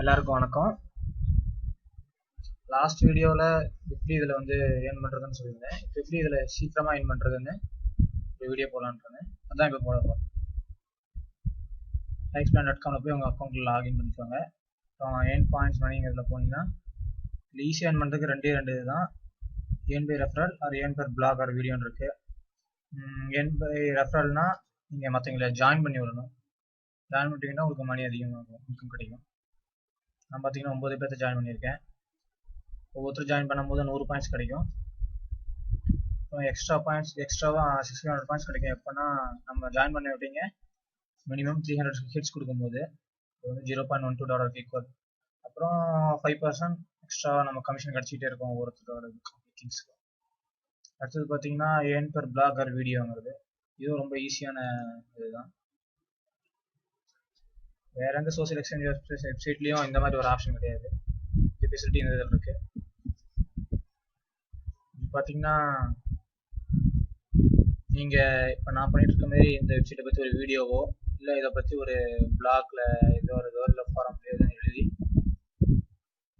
எல்லாருக்கும் வணக்கம். லாஸ்ட் வீடியோவில் எப்படி இதில் வந்து ஏர்ன் பண்ணுறதுன்னு சொல்லியிருந்தேன். இப்போ எப்படி இதில் சீக்கிரமாக ஏர்ன் பண்ணுறதுன்னு ஒரு வீடியோ போகலான்றேன் அதான் இப்போ போட போகிறேன் லைஃப் பிளான் டாட் காமில் போய் உங்கள் அக்கௌண்ட்டில் லாகின் பண்ணிக்கோங்க. அப்புறம் ஏர்ன் பாயிண்ட்ஸ் மணிங்கிறதுல போனீங்கன்னா ஈஸியாக ஏர்ன் பண்ணுறதுக்கு ரெண்டே ரெண்டு இதுதான். Earn by referral or earn per blog or வீடியோன்னு இருக்குது ஏர்ன் பை ரெஃபரல்னால் நீங்கள் மற்றவங்களை ஜாயின் பண்ணி விடணும். ஜாயின் பண்ணிட்டீங்கன்னா உங்களுக்கு மணி அதிகமாகும் இன்கம் கிடைக்கும். நான் பார்த்தீங்கன்னா ஒம்பது பேர்த்த ஜாயின் பண்ணியிருக்கேன். ஒவ்வொருத்தரும் ஜாயின் பண்ணும்போது நூறு பாயிண்ட்ஸ் கிடைக்கும். அப்புறம் எக்ஸ்ட்ரா பாயிண்ட்ஸ் எக்ஸ்ட்ராவாக சிக்ஸ் ஹண்ட்ரட் பாயிண்ட்ஸ் கிடைக்கும். எப்போனா நம்ம ஜாயின் பண்ணி விட்டீங்க. மினிமம் த்ரீ ஹண்ட்ரட் ஹிட்ஸ் கொடுக்கும்போது வந்து ஜீரோ பாயிண்ட் ஒன் டூ டாலருக்கு ஈக்குவல் அப்புறம் ஃபைவ் பர்சன்ட் எக்ஸ்ட்ரா நம்ம கமிஷன் கிடச்சிக்கிட்டே இருக்கும் ஒவ்வொருத்தரோட கிங்ஸ்க்கு அடுத்தது பார்த்தீங்கன்னா ஏன் பெர் பிளாக் ஆர் வீடியோங்கிறது இதுவும் ரொம்ப ஈஸியான இதுதான். வேற எந்த சோசியல் எக்ஸ்சேஞ்ச் வெப்சைட்லயும் இந்த மாதிரி ஒரு ஆப்ஷன் கிடையாது. இந்த ஃபெசிலிட்டி இந்த இதில் இருக்கு. பார்த்தீங்கன்னா நீங்க இப்போ நான் பண்ணிட்டு இருக்க மாதிரி இந்த வெப்சைட்டை பத்தி ஒரு வீடியோவோ இல்லை இதை பத்தி ஒரு பிளாக்ல ஏதோ ஒரு இதோ இல்லை ஃபாரம்ல எழுதி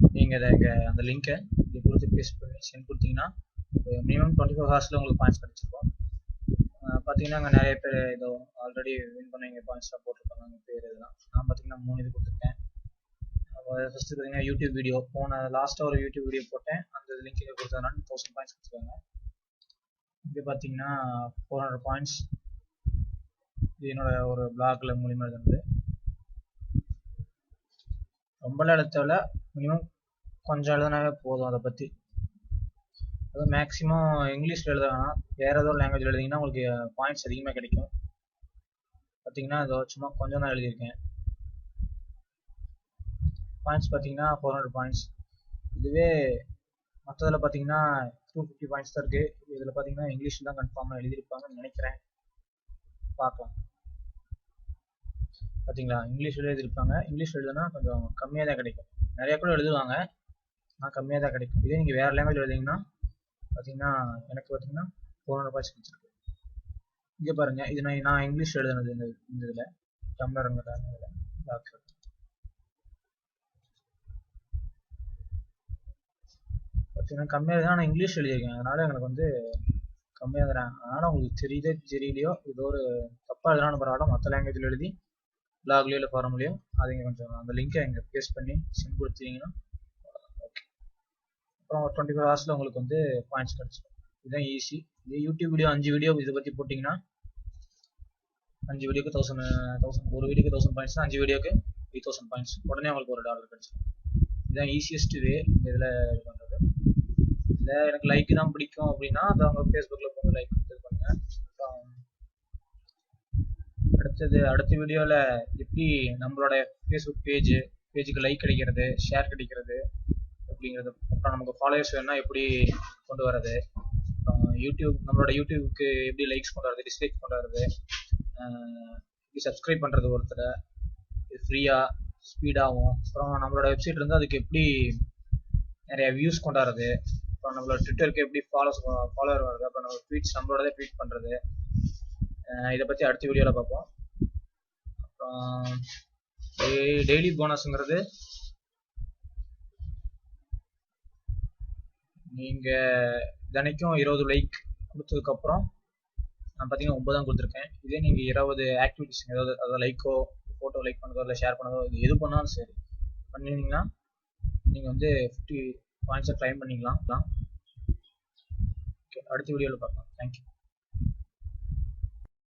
நீங்க இதை இங்கே அந்த லிங்கை இது கொடுத்து பேஸ்ட் பண்ணி சென்ட் கொடுத்தீங்கன்னா மினிமம் டுவெண்ட்டி ஃபோர் ஹவர்ஸ்ல உங்களுக்கு பாயிண்ட்ஸ் கிடைச்சிருக்கும். பார்த்தீங்கன்னா அங்கே நிறைய பேர் ஏதோ ஆல்ரெடி வின் பண்ணவங்க பாயிண்ட்ஸ்லாம் போட்டிருப்பாங்க பண்ணுவாங்க பேர் இதெல்லாம். நான் பார்த்தீங்கன்னா மூணு இது கொடுத்துருக்கேன். ஃபஸ்ட்டு பார்த்தீங்கன்னா யூடியூப் வீடியோ போன லாஸ்ட்டாக ஒரு யூடியூப் வீடியோ போட்டேன். அந்த லிங்க் இங்கே கொடுத்ததுனால தௌசண்ட் பாயிண்ட்ஸ் கொடுத்துருக்காங்க இங்கே பார்த்தீங்கன்னா ஃபோர் ஹண்ட்ரட் பாயிண்ட்ஸ் இது என்னோட ஒரு பிளாக்ல மூலியமாக இருந்தது ரொம்பலாம் எழுத்தவில்ல மினிமம் கொஞ்சம் எழுதினாவே போதும் அதை பற்றி அதுவும் மேக்ஸிமம் இங்கிலீஷில் எழுத வேணாம். வேறு ஏதோ லாங்குவேஜில் எழுதிங்கன்னா உங்களுக்கு பாயிண்ட்ஸ் அதிகமாக கிடைக்கும். பார்த்தீங்கன்னா இதோ சும்மா கொஞ்சம் தான் எழுதியிருக்கேன். பாயிண்ட்ஸ் பார்த்தீங்கன்னா ஃபோர் ஹண்ட்ரட் பாயிண்ட்ஸ் இதுவே மற்றதில் பார்த்தீங்கன்னா டூ ஃபிஃப்டி பாயிண்ட்ஸ் தான் இருக்குது இதில் பார்த்தீங்கன்னா இங்கிலீஷில் தான் கன்ஃபார்மாக எழுதியிருப்பாங்கன்னு நினைக்கிறேன். பார்க்கலாம். பார்த்தீங்களா இங்கிலீஷில் எழுதியிருப்பாங்க. இங்கிலீஷ் எழுதுனா கொஞ்சம் கம்மியாக தான் கிடைக்கும். நிறைய கூட எழுதுவாங்க. ஆனால் கம்மியாக தான் கிடைக்கும். இதே நீங்கள் வேறு லாங்குவேஜ் எழுதிங்கன்னா பார்த்தீங்கன்னா எனக்கு பார்த்தீங்கன்னா ஃபோர் ஹண்ட்ரட் பாயிண்ட்ஸ் கிடைச்சிருக்கு. இங்கே பாருங்க. இது நான் நான் இங்கிலீஷ் எழுதுனது இந்த இந்த இதில். தமிழரங்க டாக்டர் பார்த்தீங்கன்னா கம்மியாக தான் நான் இங்கிலீஷ் எழுதியிருக்கேன். அதனால எனக்கு வந்து கம்மியாக தரேன் ஆனால் உங்களுக்கு தெரியுதே தெரியலையோ இது ஒரு தப்பாக எதுனா பரவாயில்ல மற்ற லாங்குவேஜில் எழுதி பிளாக்லேயோ இல்லை ஃபாரம்லேயோ அதை கொஞ்சம் அந்த லிங்கை இங்கே பேஸ்ட் பண்ணி சென்ட் கொடுத்தீங்கன்னா ஓகே அப்புறம் ஒரு டுவெண்ட்டி ஃபோர் ஹவர்ஸில் உங்களுக்கு வந்து பாயிண்ட்ஸ் கிடச்சிடும். இதுதான் ஈஸி இதே யூடியூப் வீடியோ அஞ்சு வீடியோ இதை பற்றி போட்டிங்கன்னா அஞ்சு வீடியோக்கு தௌசண்ட் தௌசண்ட் ஒரு வீடியோக்கு தௌசண்ட் பாயிண்ட்ஸ் அஞ்சு வீடியோக்கு த்ரீ தௌசண்ட் பாயிண்ட்ஸ் உடனே உங்களுக்கு ஒரு டாலர் கிடச்சிடும் இதுதான் ஈஸியஸ்ட் வே இந்த இதில் இது பண்ணுறது இல்லை எனக்கு லைக் தான் பிடிக்கும் அப்படின்னா அது அவங்க ஃபேஸ்புக்கில் போங்க லைக் இது பண்ணுங்க. அப்புறம் அடுத்தது அடுத்த வீடியோவில் எப்படி நம்மளோட ஃபேஸ்புக் பேஜ் பேஜுக்கு லைக் கிடைக்கிறது ஷேர் கிடைக்கிறது அப்படிங்கிறது அப்புறம் நமக்கு ஃபாலோவர்ஸ் வேணும்னா எப்படி கொண்டு வரது யூடியூப் நம்மளோட யூடியூப்க்கு எப்படி லைக்ஸ் கொண்டு வரது டிஸ்லைக்ஸ் எப்படி சப்ஸ்கிரைப் பண்ணுறது ஒருத்தரை இது ஃப்ரீயாக ஸ்பீடாகவும் அப்புறம் நம்மளோட வெப்சைட் இருந்து அதுக்கு எப்படி நிறைய வியூஸ் கொண்டாடுறது அப்புறம் நம்மளோட ட்விட்டருக்கு எப்படி ஃபாலோஸ் ஃபாலோவர் வருது அப்புறம் நம்ம ட்வீட்ஸ் நம்மளோடதே ட்வீட் பண்ணுறது இதை பற்றி அடுத்த வீடியோவில் பார்ப்போம். அப்புறம் டெய்லி போனஸுங்கிறது நீங்கள் தினைக்கும் இருபது லைக் கொடுத்ததுக்கப்புறம் நான் பார்த்தீங்கன்னா ஒன்பது தான் கொடுத்துருக்கேன். இதே நீங்கள் இருபது ஆக்டிவிட்டிஸ் ஏதாவது அதாவது லைக்கோ ஃபோட்டோ லைக் பண்ணதோ இல்லை ஷேர் பண்ணதோ இது எது பண்ணாலும் சரி பண்ணியிருந்தீங்கன்னா நீங்கள் வந்து ஃபிஃப்டி பாயிண்ட்ஸை க்ளைம் பண்ணிக்கலாம். ஓகே அடுத்த வீடியோவில் பார்க்கலாம். தேங்க்யூ